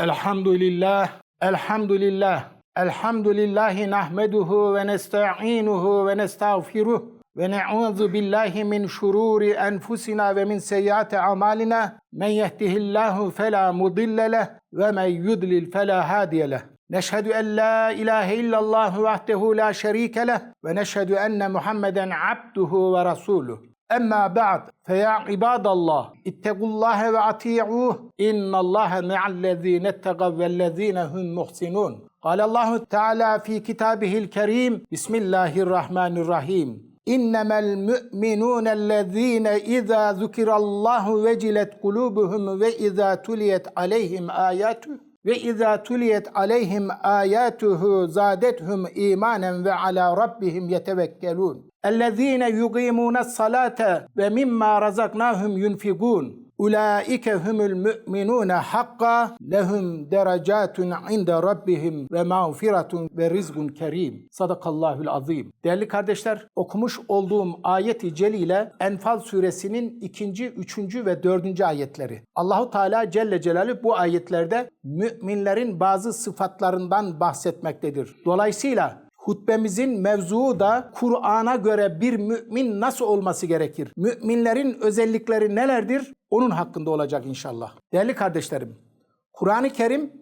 Elhamdülillah, elhamdülillah, elhamdülillahi nahmeduhu ve nesta'inuhu ve nestağfiruh ve ne'udzu billahi min şururi enfusina ve min seyyiati amalina. Men yehdihillahu fela mudille leh ve men yudlil fela hadiye leh. En la ilahe illallah vahdehu la şerike leh ve neşhedü enne Muhammeden abduhu ve rasuluh. Emma ba'd feya ibadallah ittaqullaha ve ati'uh innallaha ma'allezine ettegav vellezine hum muhsinun. قال الله تعالى في كتابه الكريم بسم الله الرحمن الرحيم إنما المؤمنون الذين إذا ذكر الله وجلت قلوبهم وإذا تليت عليهم آياته وإذا تليت عليهم آياته زادتهم إيمانا وعلى ربهم يتوكلون الذين يقيمون الصلاة ومما رزقناهم ينفقون أولئك هم المؤمنون حقا لهم درجات عند ربهم ومغفرة ورزق كريم صدق Allahül azim. Değerli kardeşler, okumuş olduğum ayeti celile Enfal suresinin ikinci, üçüncü ve dördüncü ayetleri. Allahu Teala Celle Celaluhu bu ayetlerde müminlerin bazı sıfatlarından bahsetmektedir. Dolayısıyla Hutbemizin mevzuu da Kur'an'a göre bir mümin nasıl olması gerekir? Müminlerin özellikleri nelerdir? Onun hakkında olacak inşallah. Değerli kardeşlerim, Kur'an-ı Kerim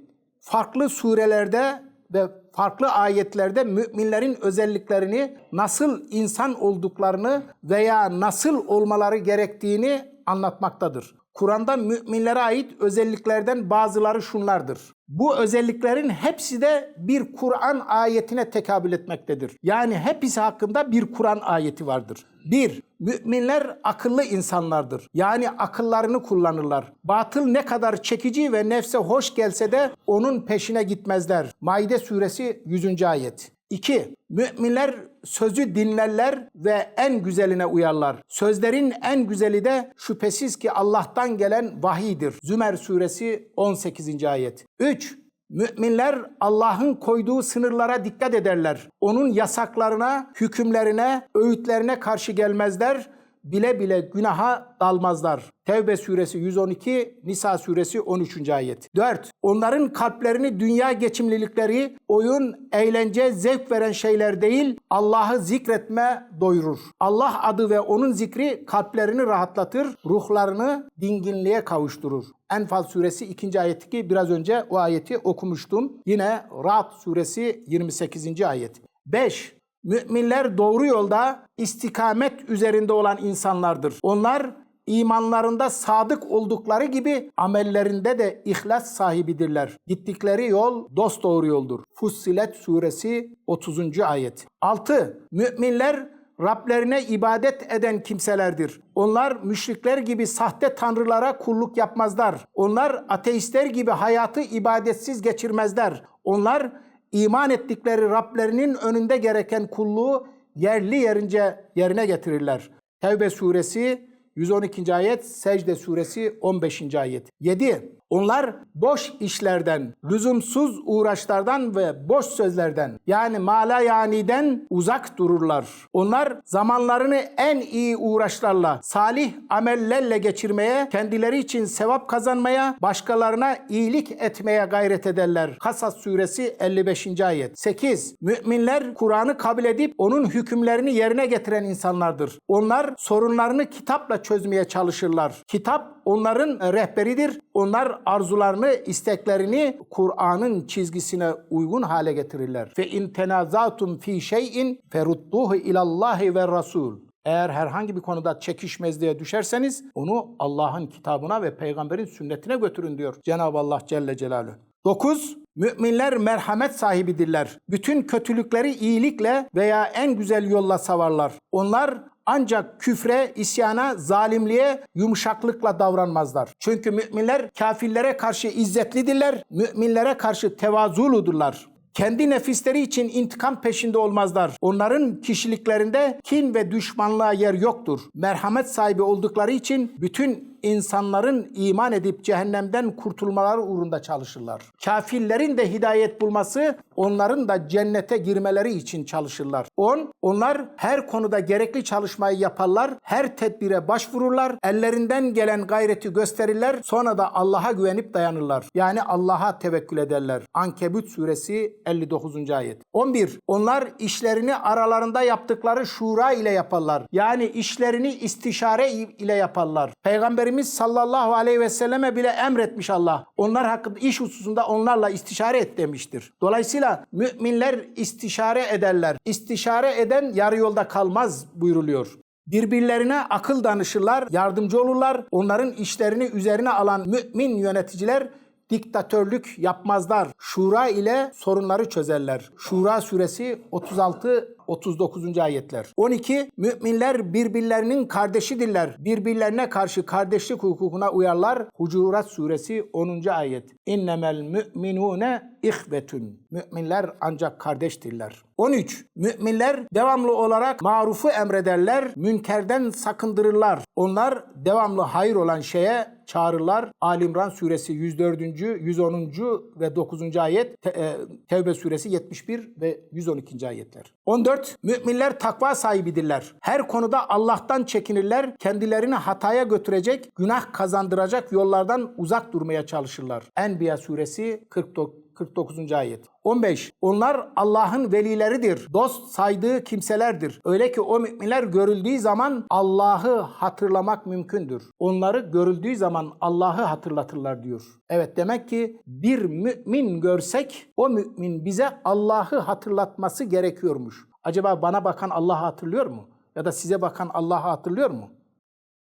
farklı surelerde ve farklı ayetlerde müminlerin özelliklerini, nasıl insan olduklarını veya nasıl olmaları gerektiğini anlatmaktadır. Kur'an'da müminlere ait özelliklerden bazıları şunlardır. Bu özelliklerin hepsi de bir Kur'an ayetine tekabül etmektedir. Yani hepsi hakkında bir Kur'an ayeti vardır. Bir, müminler akıllı insanlardır. Yani akıllarını kullanırlar. Batıl ne kadar çekici ve nefse hoş gelse de onun peşine gitmezler. Maide suresi 100. ayet. 2. Müminler sözü dinlerler ve en güzeline uyarlar. Sözlerin en güzeli de şüphesiz ki Allah'tan gelen vahidir. Zümer suresi 18. ayet. 3. Müminler Allah'ın koyduğu sınırlara dikkat ederler. Onun yasaklarına, hükümlerine, öğütlerine karşı gelmezler bile bile günaha dalmazlar. Tevbe suresi 112, Nisa suresi 13. ayet. 4. Onların kalplerini dünya geçimlilikleri, oyun, eğlence, zevk veren şeyler değil, Allah'ı zikretme doyurur. Allah adı ve onun zikri kalplerini rahatlatır, ruhlarını dinginliğe kavuşturur. Enfal suresi 2. ayeti ki biraz önce o ayeti okumuştum. Yine Ra'd suresi 28. ayet. 5. Müminler doğru yolda istikamet üzerinde olan insanlardır. Onlar imanlarında sadık oldukları gibi amellerinde de ihlas sahibidirler. Gittikleri yol dost doğru yoldur. Fussilet suresi 30. ayet. 6. Müminler Rablerine ibadet eden kimselerdir. Onlar müşrikler gibi sahte tanrılara kulluk yapmazlar. Onlar ateistler gibi hayatı ibadetsiz geçirmezler. Onlar iman ettikleri Rablerinin önünde gereken kulluğu yerli yerince yerine getirirler. Tevbe suresi 112. ayet, Secde suresi 15. ayet. 7. Onlar boş işlerden, lüzumsuz uğraşlardan ve boş sözlerden yani mala yaniden uzak dururlar. Onlar zamanlarını en iyi uğraşlarla, salih amellerle geçirmeye, kendileri için sevap kazanmaya, başkalarına iyilik etmeye gayret ederler. Kasas suresi 55. ayet. 8. Müminler Kur'an'ı kabul edip onun hükümlerini yerine getiren insanlardır. Onlar sorunlarını kitapla çözmeye çalışırlar. Kitap onların rehberidir. Onlar arzularını, isteklerini Kur'an'ın çizgisine uygun hale getirirler. Fe in tenazatum fi şey'in ferudduhu ilallahi ve rasul. Eğer herhangi bir konuda çekişmezliğe düşerseniz onu Allah'ın kitabına ve peygamberin sünnetine götürün diyor Cenab-ı Allah Celle Celaluhu. 9. Müminler merhamet sahibidirler. Bütün kötülükleri iyilikle veya en güzel yolla savarlar. Onlar ancak küfre, isyana, zalimliğe yumuşaklıkla davranmazlar. Çünkü müminler kafirlere karşı izzetlidirler, müminlere karşı tevazuludurlar. Kendi nefisleri için intikam peşinde olmazlar. Onların kişiliklerinde kin ve düşmanlığa yer yoktur. Merhamet sahibi oldukları için bütün insanların iman edip cehennemden kurtulmaları uğrunda çalışırlar. Kafirlerin de hidayet bulması, onların da cennete girmeleri için çalışırlar. 10. Onlar her konuda gerekli çalışmayı yaparlar, her tedbire başvururlar, ellerinden gelen gayreti gösterirler, sonra da Allah'a güvenip dayanırlar. Yani Allah'a tevekkül ederler. Ankebut suresi 59. ayet. 11. Onlar işlerini aralarında yaptıkları şura ile yaparlar. Yani işlerini istişare ile yaparlar. Peygamberimiz sallallahu aleyhi ve selleme bile emretmiş Allah. Onlar hakkında iş hususunda onlarla istişare et demiştir. Dolayısıyla müminler istişare ederler. İstişare eden yarı yolda kalmaz buyruluyor. Birbirlerine akıl danışırlar, yardımcı olurlar. Onların işlerini üzerine alan mümin yöneticiler diktatörlük yapmazlar. Şura ile sorunları çözerler. Şura suresi 36 39. ayetler. 12 Müminler birbirlerinin kardeşidirler. Birbirlerine karşı kardeşlik hukukuna uyarlar. Hucurat suresi 10. ayet. İnnemel müminune ihbetun. Müminler ancak kardeştirler. 13. Müminler devamlı olarak marufu emrederler, münkerden sakındırırlar. Onlar devamlı hayır olan şeye çağırırlar. Ali İmran suresi 104. 110. ve 9. ayet, e, Tevbe suresi 71 ve 112. ayetler. 14. Müminler takva sahibidirler. Her konuda Allah'tan çekinirler. Kendilerini hataya götürecek, günah kazandıracak yollardan uzak durmaya çalışırlar. Enbiya suresi 49 49. ayet. 15. Onlar Allah'ın velileridir. Dost saydığı kimselerdir. Öyle ki o müminler görüldüğü zaman Allah'ı hatırlamak mümkündür. Onları görüldüğü zaman Allah'ı hatırlatırlar diyor. Evet demek ki bir mümin görsek o mümin bize Allah'ı hatırlatması gerekiyormuş. Acaba bana bakan Allah'ı hatırlıyor mu? Ya da size bakan Allah'ı hatırlıyor mu?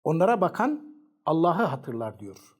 Onlara bakan Allah'ı hatırlar diyor.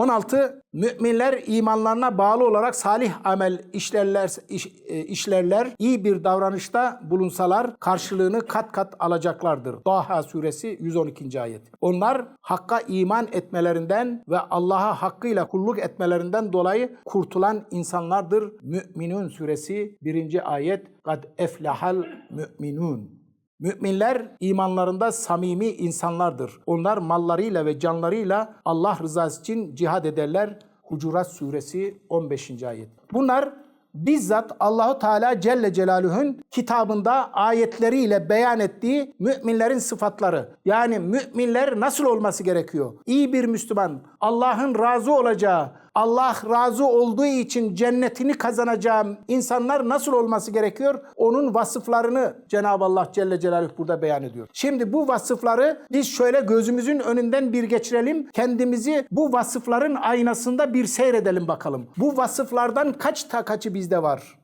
16. Müminler imanlarına bağlı olarak salih amel işlerler, iş- e, işlerler, iyi bir davranışta bulunsalar karşılığını kat kat alacaklardır. Daha suresi 112. ayet. Onlar hakka iman etmelerinden ve Allah'a hakkıyla kulluk etmelerinden dolayı kurtulan insanlardır. Müminun suresi 1. ayet. Kad eflahal müminun. Müminler imanlarında samimi insanlardır. Onlar mallarıyla ve canlarıyla Allah rızası için cihad ederler. Hucurat suresi 15. ayet. Bunlar bizzat Allahu Teala Celle Celaluhu'nun kitabında ayetleriyle beyan ettiği müminlerin sıfatları. Yani müminler nasıl olması gerekiyor? İyi bir Müslüman, Allah'ın razı olacağı, Allah razı olduğu için cennetini kazanacağım insanlar nasıl olması gerekiyor? Onun vasıflarını Cenab-ı Allah Celle Celaluhu burada beyan ediyor. Şimdi bu vasıfları biz şöyle gözümüzün önünden bir geçirelim. Kendimizi bu vasıfların aynasında bir seyredelim bakalım. Bu vasıflardan kaç ta kaçı bizde var?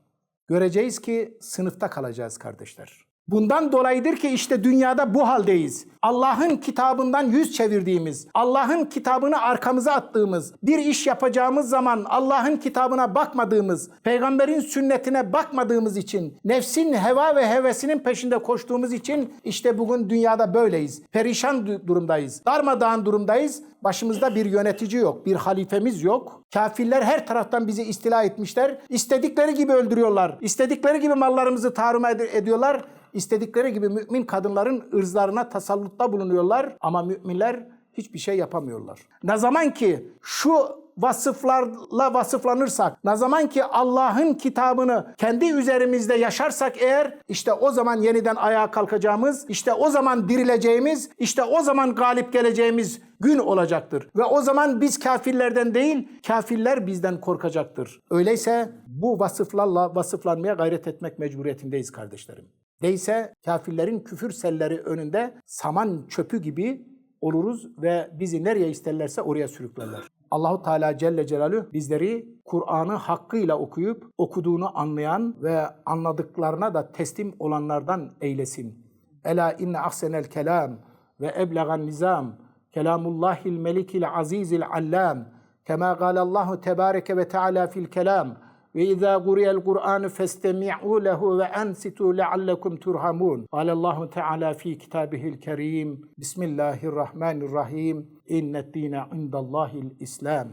Göreceğiz ki sınıfta kalacağız kardeşler. Bundan dolayıdır ki işte dünyada bu haldeyiz. Allah'ın kitabından yüz çevirdiğimiz, Allah'ın kitabını arkamıza attığımız, bir iş yapacağımız zaman Allah'ın kitabına bakmadığımız, peygamberin sünnetine bakmadığımız için, nefsin heva ve hevesinin peşinde koştuğumuz için işte bugün dünyada böyleyiz. Perişan du- durumdayız. Darmadağın durumdayız. Başımızda bir yönetici yok, bir halifemiz yok. Kafirler her taraftan bizi istila etmişler. İstedikleri gibi öldürüyorlar. İstedikleri gibi mallarımızı taruma ed- ediyorlar. İstedikleri gibi mümin kadınların ırzlarına tasallutta bulunuyorlar ama müminler hiçbir şey yapamıyorlar. Ne zaman ki şu vasıflarla vasıflanırsak, ne zaman ki Allah'ın kitabını kendi üzerimizde yaşarsak eğer işte o zaman yeniden ayağa kalkacağımız, işte o zaman dirileceğimiz, işte o zaman galip geleceğimiz gün olacaktır. Ve o zaman biz kafirlerden değil, kafirler bizden korkacaktır. Öyleyse bu vasıflarla vasıflanmaya gayret etmek mecburiyetindeyiz kardeşlerim. Değilse kafirlerin küfür selleri önünde saman çöpü gibi oluruz ve bizi nereye isterlerse oraya sürüklerler. Allahu Teala Celle Celaluhu bizleri Kur'an'ı hakkıyla okuyup okuduğunu anlayan ve anladıklarına da teslim olanlardan eylesin. Ela inne ahsenel kelam ve eblegan nizam kelamullahil melikil azizil allam kema galallahu tebareke ve teala fil kelam ve izâ guriyel Kur'an festemi'û lehu ve ensitû leallekum turhamun. Allahu Teala fi kitabihil kerim. Bismillahirrahmanirrahim. İnned dîne indallâhil İslam.